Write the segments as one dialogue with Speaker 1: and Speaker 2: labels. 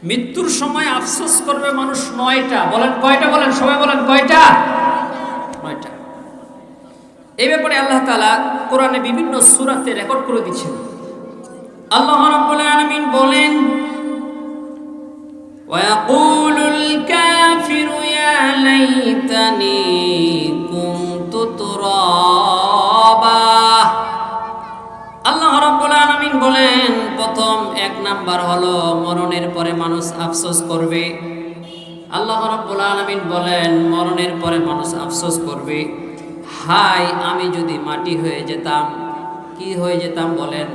Speaker 1: মৃত্যুর সময় আফসোস করবে মানুষ নয়টা বলেন কয়টা বলেন সবাই বলেন কয়টা নয়টা এই ব্যাপারে আল্লাহ তাআলা কোরআনে বিভিন্ন সূরাতে রেকর্ড করে দিচ্ছেন আল্লাহ রাব্বুল আলামিন বলেন ويقول الكافر يا ليتني নাম্বার হলো মরণের পরে মানুষ আফসোস করবে। আল্লাহ রাব্বুল আলামিন বলেন, মরণের পরে মানুষ আফসোস করবে। হাই আমি যদি মাটি হয়ে যেতাম, কি হয়ে যেতাম বলেন?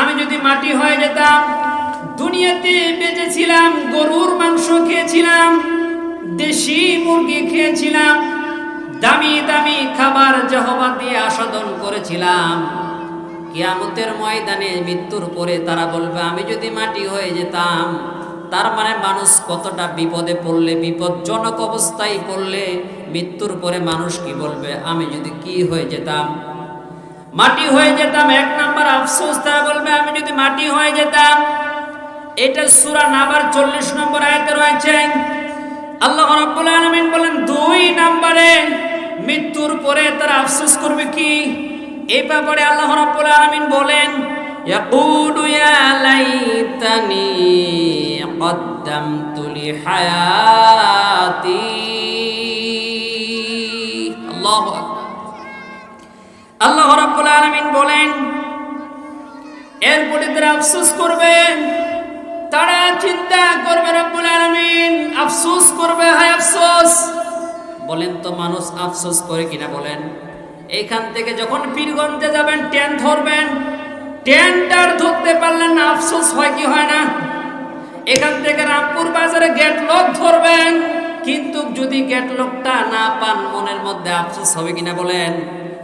Speaker 1: আমি যদি মাটি হয়ে যেতাম, দুনিয়াতে বেঁচেছিলাম, গরুর মাংস খেয়েছিলাম, দেশি মুরগি খেয়েছিলাম, দামি দামি খাবার জহবা দিয়ে আস্বাদন করেছিলাম। কিয়ামতের ময়দানে মৃত্যুর পরে তারা বলবে, আমি যদি মাটি হয়ে যেতাম, তার মানে মানুষ কতটা বিপদে পড়লে, বিপজ্জনক অবস্থায় পড়লে, মৃত্যুর পরে মানুষ কি বলবে, আমি যদি কি হয়ে যেতাম? মাটি হয়ে যেতাম, এক নাম্বার আফসোস, তারা বলবে, আমি যদি মাটি হয়ে যেতাম। এটা সূরা নাবার চল্লিশ নম্বর আয়তে রয়েছে। আল্লাহ রাব্বুল আলামিন বলেন, দুই নম্বরে মৃত্যুর পরে তারা আফসোস করবে কি? এই ব্যাপারে আল্লাহ রাব্বুল আলামিন বলেন ইয়াকুলু ইয়া লাইতানি قدمت لحياتي আল্লাহু আকবার আল্লাহ রাব্বুল আলামিন বলেন এরপরে তারা আফসোস করবেন তারা চিন্তা করবে রব্বুল আলামিন আফসোস করবে হায় আফসোস বলেন তো মানুষ আফসোস করে কিনা বলেন এইখান থেকে যখন পীরগঞ্জে যাবেন, ট্রেন ধরবেন, ট্রেনটার ধরতে পারলেন না, আফসোস হয় কি হয় না? এখান থেকে রামপুর বাজারে গেট লক ধরবেন, কিন্তু যদি গেট লকটা না পান, মনের মধ্যে আফসোস হবে কিনা বলেন?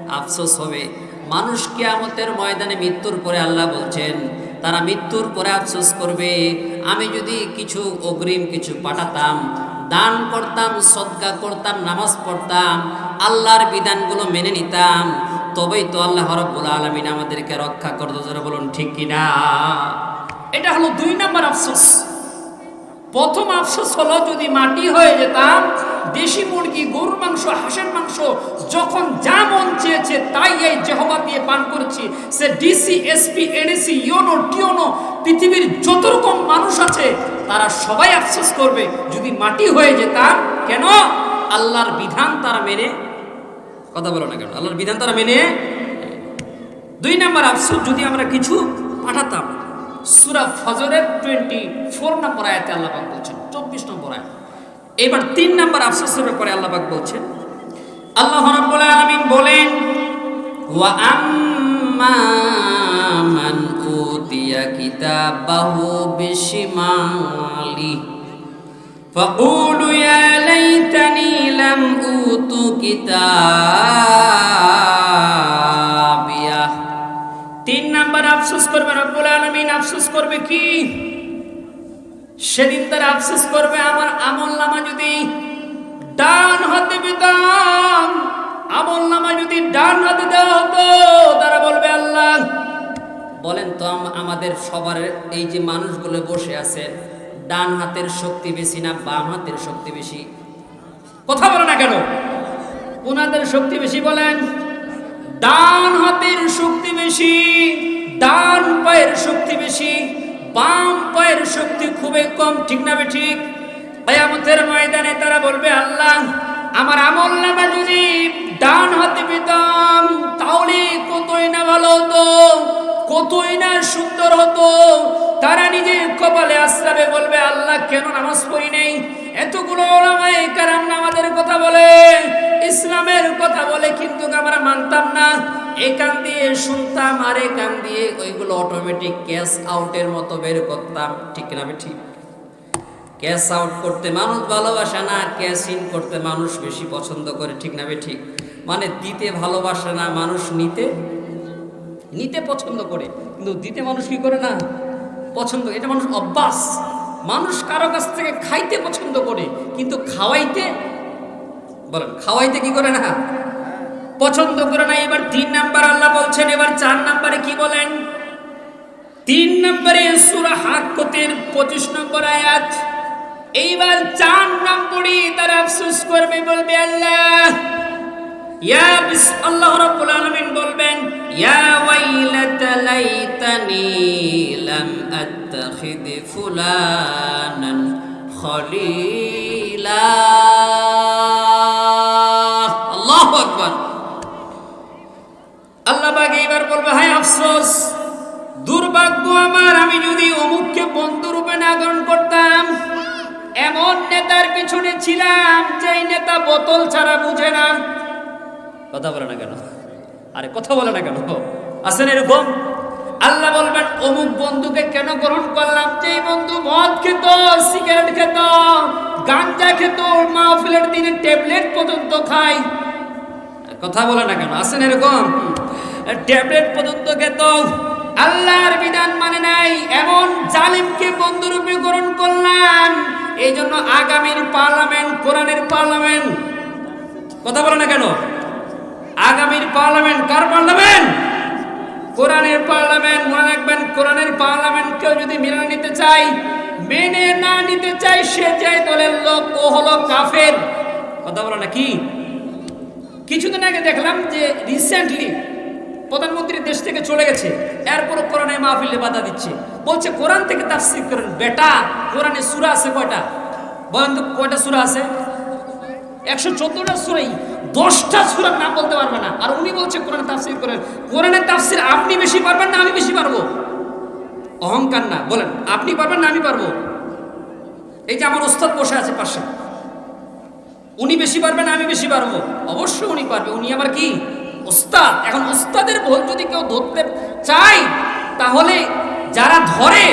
Speaker 1: আফসোস হবে। মানুষ কিয়ামতের ময়দানে মৃত্যুর পরে আল্লাহ বলছেন, তারা মৃত্যুর পরে আফসোস করবে। আমি যদি কিছু অগ্রিম কিছু পাঠাতাম দান করতাম, সদকা করতাম, নামাজ পড়তাম, আল্লাহর বিধানগুলো মেনে নিতাম, তবেই তো আল্লাহ রব্বুল আলমিন আমাদেরকে রক্ষা করতো। যারা বলুন, ঠিক কিনা? এটা হলো দুই নম্বর আফসোস। প্রথম আফসোস হলো যদি মাটি হয়ে যেতাম, দেশি মুরগি, গরুর মাংস, হাঁসের মাংস, যখন যা মন চেয়েছে তাই এই জেহবা দিয়ে পান করেছি। সে DC SP ADC UNO TNO, পৃথিবীর যত রকম মানুষ আছে, তারা সবাই আফসোস করবে, যদি মাটি হয়ে যেতাম, কেন? আল্লাহর বিধান তারা মেনে কথা বলো না কেন? আল্লাহর বিধান তারা মেনে দুই নাম্বার আফসোস, যদি আমরা কিছু পাঠাতাম সুরা ফজরের টোয়েন্টি ফোর নম্বর আয়াতে আল্লাহ পাক বলছেন চব্বিশ নম্বর আয়াত এবার তিন নম্বর আফসোসের ব্যাপারে আল্লাহ পাক বলছেন আল্লাহ রাব্বুল আলামিন বলেন ওয়া আম্মা মান উতিয়া কিতাবাহু বিশিমালি فقولوا يا ليتني لم أوت كتابيه তিন আফসোস করবে রব্বুল আলমিন, আফসোস করবে কি? সেদিন তারা আফসোস করবে, আমার আমল নামা যদি ডান হাতে পেতাম, আমল নামা যদি ডান হাতে দেওয়া হতো, তারা বলবে, আল্লাহ, বলেন তো আমাদের সবার এই যে মানুষগুলো বসে আছে, ডান হাতের শক্তি বেশি না বাম হাতের শক্তি বেশি? কথা বলে না কেন? ওনাদের শক্তি বেশি বলেন? ডান হাতের শক্তি বেশি। শক্তি বেশি বাম পায়ের শক্তি খুবই কম, ঠিক না ঠিক? কেয়ামতের ময়দানে তারা বলবে, আল্লাহ, আমার আমল নামা যদি ডান হাতে পেতাম, তাহলে কতই না ভালো হতো, কতই না সুন্দর হতো। তারা নিজের কপালে আশ্রাবে বলবে, আল্লাহ, কেন নামাজ পড়ি নেই? এতগুলো ওলামায়ে কারাম আমাদের কথা বলে, ইসলামের কথা বলে, কিন্তু আমরা মানতাম না। এই কান দিয়ে শুনতাম আর এই কান দিয়ে ওইগুলো অটোমেটিক ক্যাশ আউটের মতো বের করতাম। ঠিক না ঠিক? ক্যাশ আউট করতে মানুষ ভালোবাসে না ক্যাশ ইন করতে মানুষ বেশি পছন্দ করে, ঠিক না ঠিক? মানে দিতে ভালোবাসে না, মানুষ নিতে নিতে পছন্দ করে। কিন্তু দিতে মানুষ কি করে না? পছন্দ, এটা মানুষ অভ্যাস। মানুষ কারও কাছ থেকে খাইতে পছন্দ করে, কিন্তু খাওয়াইতে, বলেন, খাওয়াইতে কি করে না? পছন্দ করে না, এবার তিন নাম্বার আল্লাহ বলছেন, এবার চার নাম্বারে কি বলেন? তিন নম্বরে সুরা হাক্কতের পঁচিশ নম্বর আয়াত, এইবার চার নম্বরই তারা আফসোস করবে, বলবে আল্লাহ, ইয়া বলবেন, ইয়া খলিলা। আল্লাহ পাক এইবার বলবে, হায় আফসোস, দুর্ভাগ্য আমার। আমি যদি অমুককে বন্ধু রূপে না গ্রহণ করতাম, এমন নেতার পিছনে ছিলাম, যেই নেতা বোতল ছাড়া বুঝে না। কথা বলে না কেন? আরে, কথা বলে না কেন? আসেন এরকম? আল্লাহ বলবেন, অমুক বন্ধুকে কেন গ্রহণ করলাম? যে বন্ধু মদ খেত, সিগারেট খেত, গাঞ্জা খেত, মাহফিলের দিনে ট্যাবলেট পর্যন্ত খায়। কথা বলে না কেন? আসেন এরকম? ট্যাবলেট পর্যন্ত খেত আল্লাহর বিধান মানে নাই, এমন জালিমকে বন্ধুরূপে গ্রহণ করলাম। এই জন্য আগামীর পার্লামেন্ট, কোরআনের পার্লামেন্ট। কথা বলে না কেন? আগামীর পার্লামেন্ট কার পার্লামেন্ট? কোরআনের পার্লামেন্ট, মনে রাখবেন, কোরআনের পার্লামেন্ট কেউ যদি মেনে নিতে চাই মেনে না নিতে চাই সে যে দলের লোক, ও হলো কাফের। কথা বলো না কি? কিছুদিন আগে দেখলাম যে রিসেন্টলি প্রধানমন্ত্রী দেশ থেকে চলে গেছে। এরপরও কোরআনে মাহফিলে বাধা দিচ্ছে। বলছে, কোরআন থেকে তার তাফসীর করেন। বেটা, কোরআনে সূরা আছে কয়টা? বলেন তো, কয়টা সূরা আছে? একশো চোদ্দটা সুরাই। দশটা সুরার নাম বলতে পারবে না। আর উনি বলছে, কোরআন তাফসির করেন। কোরআনের তাফসির আপনি বেশি পারবেন না, আমি বেশি পারব? অহংকার না। বলেন, আপনি পারবেন না, আমি পারব। এই যে আমার ওস্তাদ বসে আছে পাশে। উনি বেশি পারবেন আমি বেশি পারব। অবশ্যই উনি পারবে। উনি আবার কি? ওস্তাদ এখন উস্তাদের ভুল যদি কেউ ধরতে চায়, তাহলে যারা ধরে,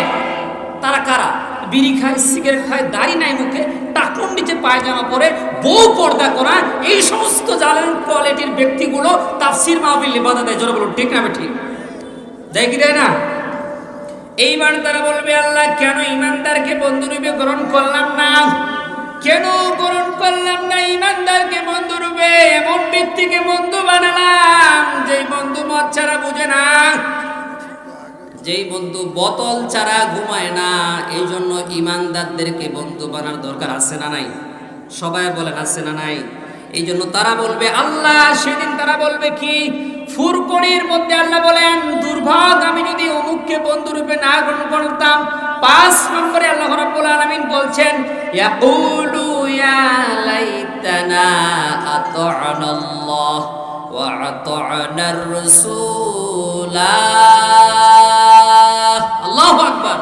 Speaker 1: তারা কারা? বিড়ি খায়, সিগারেট খায়, দাড়ি নাই মুখে টাকুন নিচে পায়জামা পরে, বউ পর্দা করা, এই সমস্ত জালেন কোয়ালিটির ব্যক্তিগুলো তার তাফসির মাহফিলে বাধা দেয়। জোরে বলুন, ঠিক না ঠিক? দেয় কি দেয় না? এইবার তারা বলবে, আল্লাহ, কেন ইমানদারকে বন্ধুরূপে গ্রহণ করলাম না? কেন গ্রহণ করলাম না ইমানদারকে বন্ধুরূপে এমন ব্যক্তিকে বন্ধু বানালাম, যেই বন্ধু মদ ছাড়া বুঝে না। যেই বন্ধু বোতল ছাড়া ঘুমায় না, এই জন্য ইমানদারদেরকে বন্ধু বানার দরকার আছে না নাই? সবাই বলেন, আছে না নাই? এই জন্য তারা বলবে, আল্লাহ, সেদিন তারা বলবে কি? ফুরকনির মধ্যে আল্লাহ বলেন, দুর্ভাগ, আমি যদি অমুককে বন্ধু রূপে না গ্রহণ করতাম। পাঁচ নম্বরে আল্লাহ রাব্বুল আলামিন বলছেন, ইয়াকুলু ইয়া লাইতানা আতা'না আল্লাহ ওয়া আতা'না রাসূলা আল্লাহু আকবার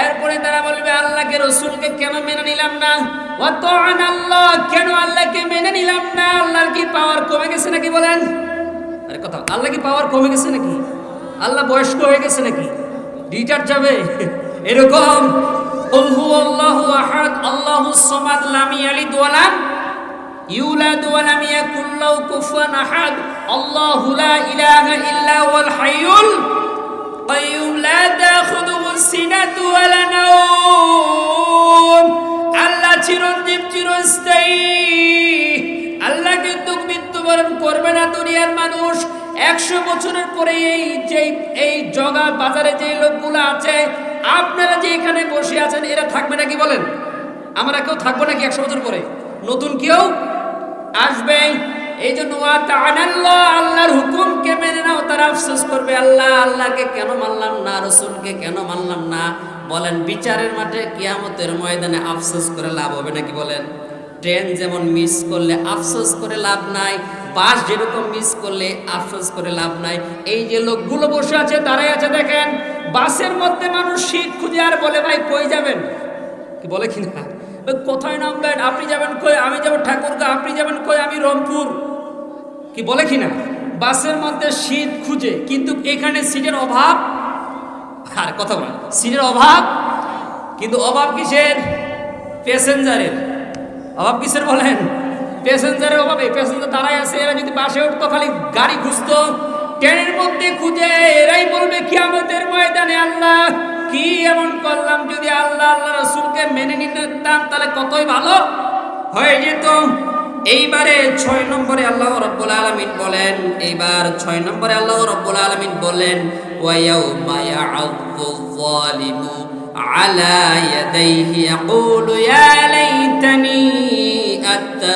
Speaker 1: এরপরে তারা বলবে, আল্লাহকে, রসুলকে কেন মেনে নিলাম না? ওয়াতা'আন আল্লাহ কেন আল্লাহকে মেনে নিলাম না? আল্লাহর কি পাওয়ার কমে গেছে নাকি বলেন? আরে কথা আল্লাহ কি পাওয়ার কমে গেছে নাকি? আল্লাহ বয়স্ক হয়ে গেছে নাকি? রিটায়ার যাবে? এরকম قل هو الله احد الله الصمد لم يلد ولم يولد ولم يكن له كفوا احد الله لا اله الا هو الحي القيوم لا تاخذه سنه ولا نوم আল্লাহ চিরঞ্জীব চিরস্থায়ী আল্লাহ কিন্তু মৃত্যুবরণ করবে না দুনিয়ার মানুষ একশো বছরের পরে এই যে এই জগা বাজারে যে লোকগুলো আছে আপনারা যে এখানে বসে আছেন, এরা থাকবে নাকি বলেন? আমরা কেউ থাকব নাকি একশো বছর পরে? নতুন কেউ আসবে? এই জন্য আল্লাহর হুকুমকে মেনে নাও, তারা আফসোস করবে, আল্লাহ, আল্লাহকে কেন মানলাম না, রসুলকে কেন মানলাম না? বলেন, বিচারের মাঠে কিয়ামতের ময়দানে আফসোস করে লাভ হবে নাকি বলেন? ট্রেন যেমন মিস করলে আফসোস করে লাভ নাই বাস যেরকম মিস করলে আফসোস করে লাভ নাই। এই যে লোকগুলো বসে আছে, তারাই আছে, দেখেন, বাসের মধ্যে মানুষ সিট খুঁজে আর বলে, ভাই, কই যাবেন? কি বলে কি না? কোথায় নামবেন? আপনি যাবেন কই? আমি যাব ঠাকুরগা, আপনি যাবেন কই? আমি রংপুর। কি বলে কি না? বাসের মধ্যে সিট খুঁজে, কিন্তু এখানে সিটের অভাব? আর কথা বলেন, সিটের অভাব? কিন্তু অভাব কিসের? প্যাসেঞ্জারের। অভাব কিসের বলেন? প্যাসেঞ্জারের অভাবে প্যাসেঞ্জার দাঁড়ায় আছে, এরা যদি বাসে উঠতো, খালি গাড়ি খুঁজতো, ট্রেনের মধ্যে খুঁজে, এরাই বলবে কি আমাদের ময়দানে আল্লাহ, কি এমন করলাম, যদি আল্লাহ আল্লাহ রসুলকে মেনে নিতাম তাহলে কতই ভালো হয়ে যেত। এইবারে ছয় নম্বরে আল্লাহ রব্বুল আলমিন বলেন, এইবার ছয় নম্বরে আল্লাহ রব্বুল আলমিন বলেন ওয়াও মায়া আলা ইয়াদাইহি, ইয়াকুলু ইয়া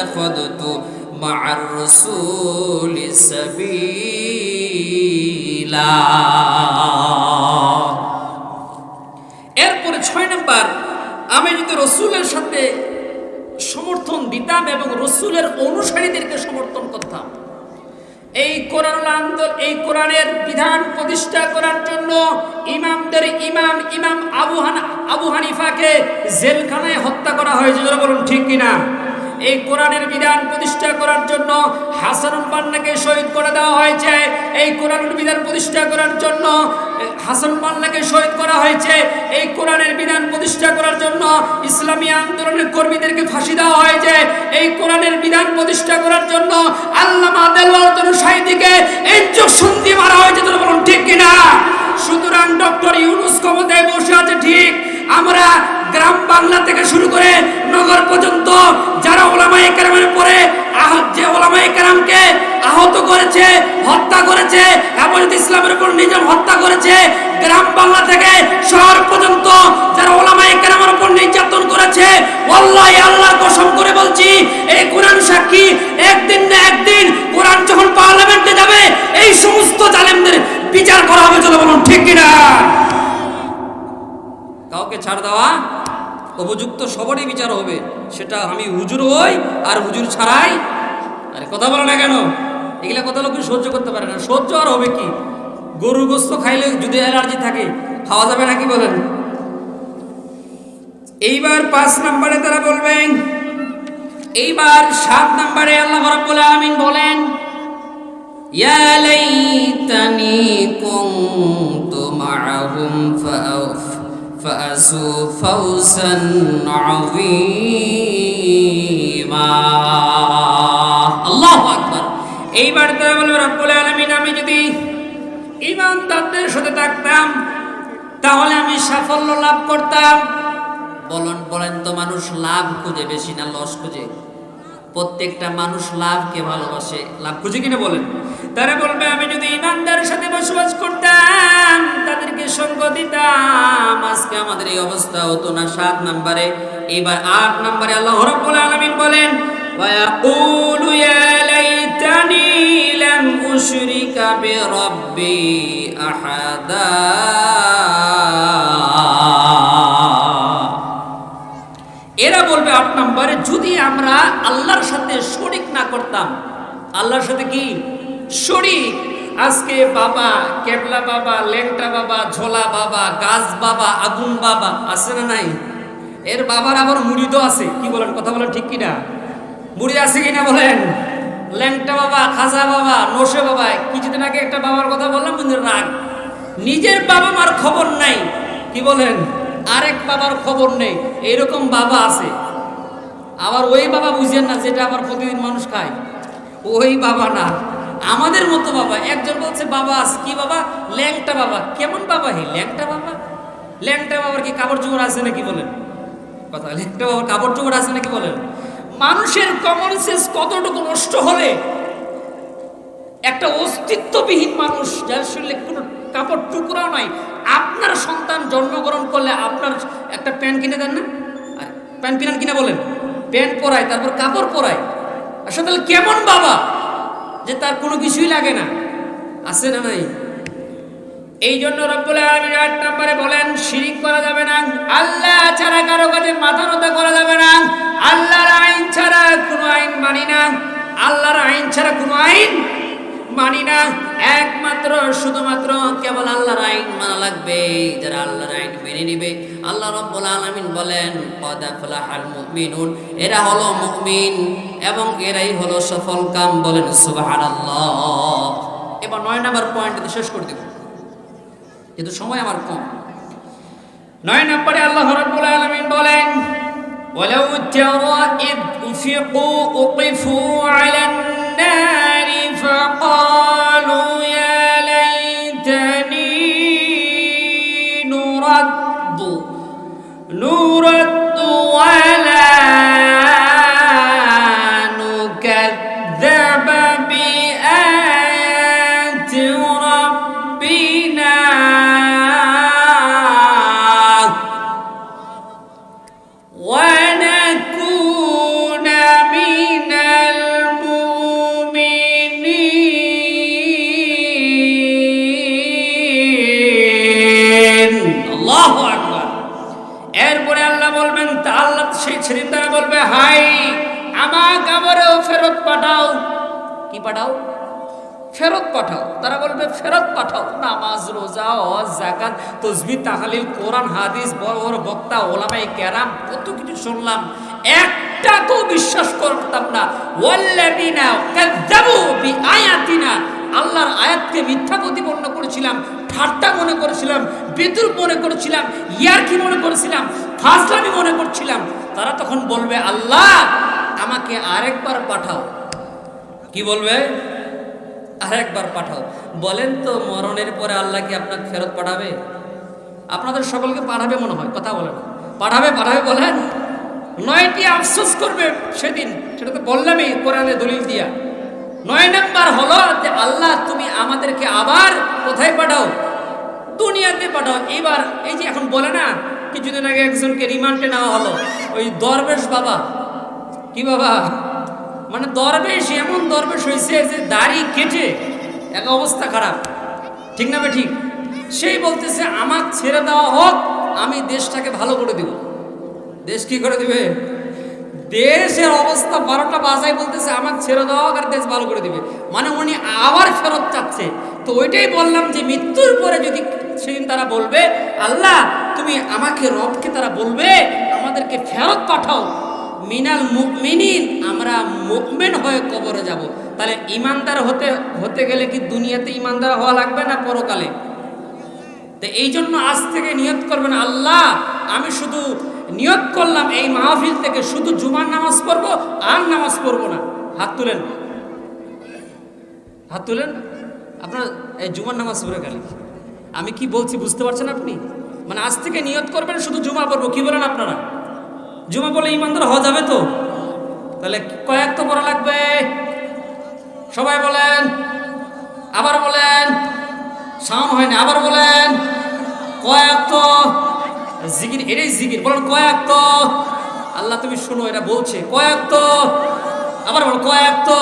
Speaker 1: اتخذت مع الرسول سبيلا এরপরে ছয় নাম্বার আমি যদি রসুলের সাথে সমর্থন দিতাম এবং রসুলের অনুসারীদেরকে সমর্থন করতাম এই কোরআন আন্দোলন এই কোরআনের বিধান প্রতিষ্ঠা করার জন্য ইমামদের ইমাম ইমাম আবু হান আবু হানিফাকে জেলখানায় হত্যা করা হয়েছে যারা বলুন ঠিক কিনা এই কোরআনের বিধান প্রতিষ্ঠা করার জন্য হাসানুল পান্নাকে শহীদ করে দেওয়া হয়েছে। এই কোরআনের বিধান প্রতিষ্ঠা করার জন্য হাসান পান্নাকে শহীদ করা হয়েছে। এই কোরআনের বিধান প্রতিষ্ঠা করার জন্য ইসলামী আন্দোলনের কর্মীদেরকে ফাঁসি দেওয়া হয়েছে। এই কোরআনের বিধান প্রতিষ্ঠা করার জন্য আল্লামা দেলওয়ার সাহিদিকে ইনজেকশন দিয়ে মারা হয়েছে, তোরা বলুন ঠিক কিনা? সুতরাং ডক্টর ইউনুস ক্ষমতায় বসে আছে ঠিক। আমরা গ্রাম বাংলা থেকে শুরু করে নগর পর্যন্ত যারা ওলামাই কেরামের পরে যে ওলামাই কেরামকে আহত করেছে, হত্যা করেছে হেফাজত ইসলামের উপর নিজম হত্যা করেছে, গ্রাম বাংলা থেকে শহর পর্যন্ত যারা ওলামাই কেরামের উপর নির্যাতন করেছে, ওয়াল্লাহি আল্লাহ কসম করে বলছি, এই কোরআন সাক্ষী একদিন না একদিন কোরআন যখন পার্লামেন্টে যাবে, এই সমস্ত জালেমদের বিচার করা হবে চলো বলুন ঠিক কিনা? কাউকে ছাড় দেওয়া উপযুক্ত সবারই বিচার হবে সেটা আমি হুজুর হই আর হুজুর ছাড়াই আরে কথা বলে না কেন এগুলা কথা লোক সহ্য করতে পারে না সহ্য আর হবে কি গরুর গোস্ত খাইলে যদি অ্যালার্জি থাকে খাওয়া যাবে নাকি বলেন এইবার পাঁচ নম্বরে তারা বলবেন এইবার সাত নম্বরে আল্লাহ রাব্বুল আলামিন বলেন يا ليتني كنت معهم فأف فأزوا فوزا عظيما আল্লাহু আকবার এইবার তারা বলবে রব্বুল আলামিন আমি যদি ইমানদারদের সাথে থাকতাম তাহলে আমি সাফল্য লাভ করতাম বলেন বলেন তো মানুষ লাভ খুঁজে বেশি না লস খুঁজে প্রত্যেকটা মানুষ লাভকে ভালোবাসে লাভ খুঁজে কিনা বলেন তারা বলবে আমি যদি ইমানদারের সাথে বসবাস করতাম তাদেরকে সঙ্গ দিতাম আজকে আমাদের এই অবস্থা হতো না সাত নম্বরে এবার আট নম্বরে আল্লাহ রাব্বুল আলামিন বলেন ويقول يا ليتني لم أشرك بربي أحدا এরা বলবে আট নম্বরে যদি আমরা আল্লাহর সাথে শরিক না করতাম আল্লাহর সাথে কি শরিক আজকে বাবা, কেবলা বাবা লেংটা বাবা, ঝোলা বাবা, গাছ বাবা, আগুন বাবা, আছে না নাই? এর বাবার আবার মুড়ি তো আছে, কি বলেন, কথা বলেন ঠিক কিনা? মুড়ি আছে কিনা বলেন? ল্যাংটা বাবা, খাজা বাবা নসে বাবা, কিছুদিন আগে একটা বাবার কথা বললাম কিন্তু রাগ। নিজের বাবা মার খবর নাই, কি বলেন? আরেক বাবার খবর নেই, এরকম বাবা আছে। আবার ওই বাবা বুঝেন না, যেটা আবার প্রতিদিন মানুষ খায়। ওই বাবা না। আমাদের মতো বাবা। একজন বলছে, বাবা কি বাবা? ল্যাংটা বাবা। কেমন বাবা হে? ল্যাংটা বাবা? ল্যাংটা বাবার কি কাপড় চোপড় আছে নাকি বলেন? কথা ল্যাংটা বাবার কাপড় চোপড় আছে নাকি বলেন? মানুষের কমন সেন্স কতটুকু নষ্ট হলে একটা অস্তিত্ববিহীন মানুষ, যার শরীরে কোনো কাপড় টুকরাও নাই, আপনার সন্তান জন্মগ্রহণ করলে আপনার একটা প্যান্ট কিনে দেন না? প্যান্ট কিনেন কিনা বলেন? প্যান্ট পরায়, তারপর কাপড় পরায়। আসলে কেমন বাবা? যে তার কোনো কিছুই লাগে না। আছে না নাই? এই জন্য রব্বুল আলামিন আট নম্বরে বলেন, শিরিক করা যাবে না, আল্লাহ ছাড়া কারও কাছে মাথা নত করা যাবে না, আল্লাহর আইন ছাড়া কোনো আইন মানি না, আল্লাহর আইন ছাড়া কোনো আইন মানি না একমাত্র শুধুমাত্র কেবল আল্লাহর আইন মানা লাগবে যারা আল্লাহর আইন মেনে নিবে আল্লাহ রব্বুল আলামিন বলেন কদ আফলাহাল মুমিনুন এরা হলো মুমিন এবং এরাই হলো সফল কাম বলেন সুবহানাল্লাহ এবার নয় নম্বর পয়েন্ট শেষ করে দেব কিন্তু সময় আমার কম নয় নম্বরে আল্লাহ রাব্বুল আলামিন বলেন ولو ترى إذ أفقوا أقفوا على النار বলবে, হাই আমাকে আবারও ফেরত পাঠাও। কি পাঠাও? ফেরত পাঠাও। তারা বলবে, ফেরত পাঠাও। নামাজ, রোজা, হজ জাকাত তসবি তাহালিল, কোরআন, হাদিস বড় বড় বক্তা ওলামাই ক্যারাম কত কিছু শুনলাম। একটা তো বিশ্বাস করতাম না। ওয়াল্লাযিনা কাযযাবু বিআয়াতিনা। আল্লাহর আয়াতকে মিথ্যা প্রতিপন্ন করেছিলাম, ঠাট্টা মনে করেছিলাম, বিদ্রুপ মনে করেছিলাম, ইয়ারকি মনে করেছিলাম, ফাজলামি মনে করছিলাম। তারা তখন বলবে, আল্লাহ, আমাকে আরেকবার পাঠাও। কি বলবে? আরেকবার পাঠাও। বলেন তো, মরণের পরে আল্লাহ কি আপনাকে ফেরত পাঠাবে? আপনাদের সকলকে পাঠাবে মনে হয়, কথা বলেন পাঠাবে পাঠাবে বলেন। নয়টি আফসোস করবে সেদিন সেটা তো বললামই কোরআনে দলিল দিয়া। নয় নাম্বার হলো যে, আল্লাহ, তুমি আমাদেরকে আবার কোথায় পাঠাও? দুনিয়াতে পাঠাও। এবার, এই যে এখন বলে না কিছুদিন আগে একজনকে রিমান্ডে নেওয়া হলো। ওই দরবেশ বাবা। কি বাবা? মানে দরবেশ, এমন দরবেশ হয়েছে যে দাড়ি কেটে এক অবস্থা খারাপ। ঠিক না ঠিক? সেই বলতেছে আমার ছেড়ে দেওয়া হোক, আমি দেশটাকে ভালো করে দেব। দেশ কি করে দিবে? দেশের অবস্থা বারোটা বাজায় বলতেছে আমার ছেড়ে দেওয়া আর দেশ ভালো করে দিবে। মানে উনি আবার ফেরত চাচ্ছে। তো ওইটাই বললাম যে, মৃত্যুর পরে যদি সেদিন তারা বলবে, আল্লাহ তুমি আমাকে রবকে তারা বলবে, আমাদেরকে ফেরত পাঠাও। মিনাল মুমিনিন, আমরা মুকমেন হয়ে কবরে যাব। তাহলে ইমানদার হতে হতে গেলে কি দুনিয়াতে ইমানদার হওয়া লাগবে না পরকালে? তো এই জন্য আজ থেকে নিয়ত করবেন, আল্লাহ, আমি শুধু নিয়ত করলাম এই মাহফিল থেকে, শুধু জুমার নামাজ পড়ব, আর নামাজ পড়ব না। হাত তুলেন। হাত তুলেন। আপনার এই জুমার নামাজ পড়ে গেলে আমি কি বলছি বুঝতে পারছেন আপনি? মানে আজ থেকে নিয়ত করবেন, শুধু জুমা পড়ব। কি বলেন আপনারা? জুমা বলে ইমানদার হওয়া যাবে তো? তাহলে কয়েক তো পড়া লাগবে। সবাই বলেন, আবার বলেন সাম হয়নি, আবার বলেন। কয়েক তো, জিকির, এটাই জিকির। বলেন, কয়েক তো। আল্লাহ তুমি শোনো এটা বলছে, কয়েক তো। আবার বল কয়েক তো।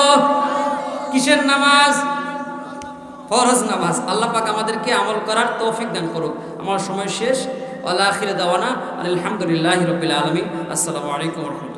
Speaker 1: কিসের নামাজ? ফরজ নামাজ। আল্লাহ পাক আমাদেরকে আমল করার তৌফিক দান করুক। আমার সময় শেষ। আল্লাহ আখিরে দাওয়ানা আলহামদুলিল্লাহ রবিল আলমী আসসালামু আলাইকুম